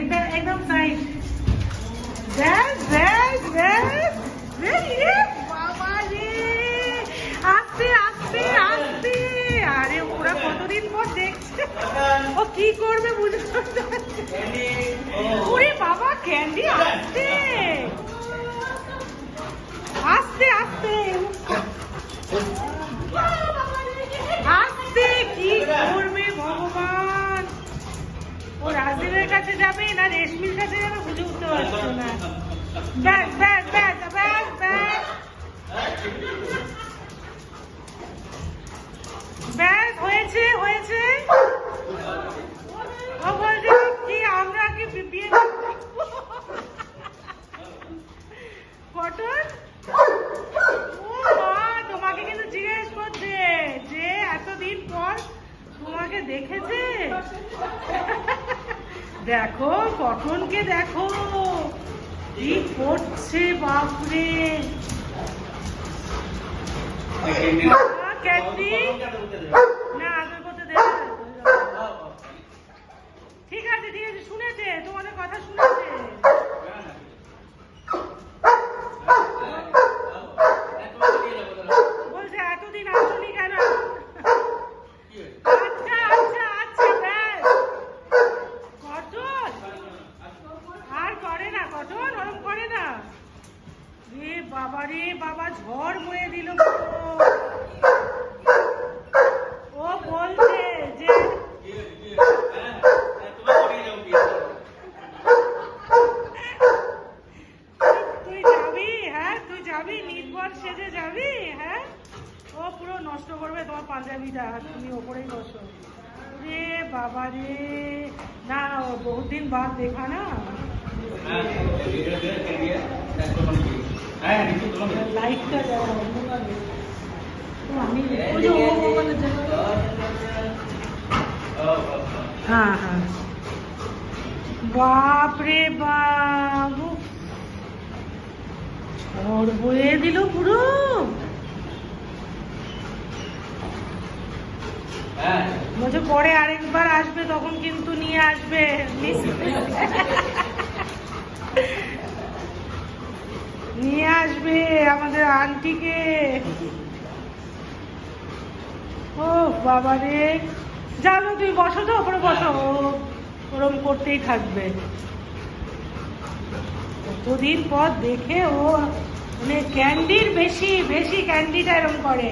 একদম একদম সাইড ব্যাস ব্যাস ব্যাস বেরিয়ে বাবা রে আস্তে আস্তে আস্তে। আরে, ওরা কতদিন পর দেখছে? ও কি করবে বুঝতে ওরে বাবা ক্যান্ডি আস্তে। আস্তে আস্তে। যাবে না রেশমির কাছে যাবে বুঝে উঠতে পারছ না? ব্যাস ব্যাস ব্যাস ব্যাস ব্যাস। ব্যাস, হয়েছে হয়েছে। ও বলছে, কি আমরা কি বিয়ে পটল? তোমাকে কিন্তু জিজ্ঞেস করছে যে এতদিন পর তোমাকে দেখেছে? দেখো পটনকে দেখো। কি করছে বাপরে? না রে বাবা ঝড় বয়ে দিল। ও বলছে যে তুই যাবি? হ্যাঁ তুই যাবি? নির্ভর সেজে যাবি? হ্যাঁ? ও পুরো নষ্ট করবে তোমার পাঞ্জাবিটা তুমি ওপরেই বসো। রে বাবা রে না বহুদিন বাদ দেখা না। লাইটটা যাওয়া অন্ধকারে। তো আমি ওই যে ও ওখানে যাব। হ্যাঁ হ্যাঁ বাপ রে ঝড় বয়ে দিল পুরো বলছে পরে আরেকবার আসবে তখন কিন্তু নিয়ে আসবে নিয়ে আসবে আমাদের আন্টিকে। ও বাবা রে। জানো তুই বসো তো, ওপরে বসো। ওরম করতেই থাকবে। কতদিন পর দেখে ও মানে ক্যান্ডির বেশি বেশি ক্যান্ডিটা এরম করে।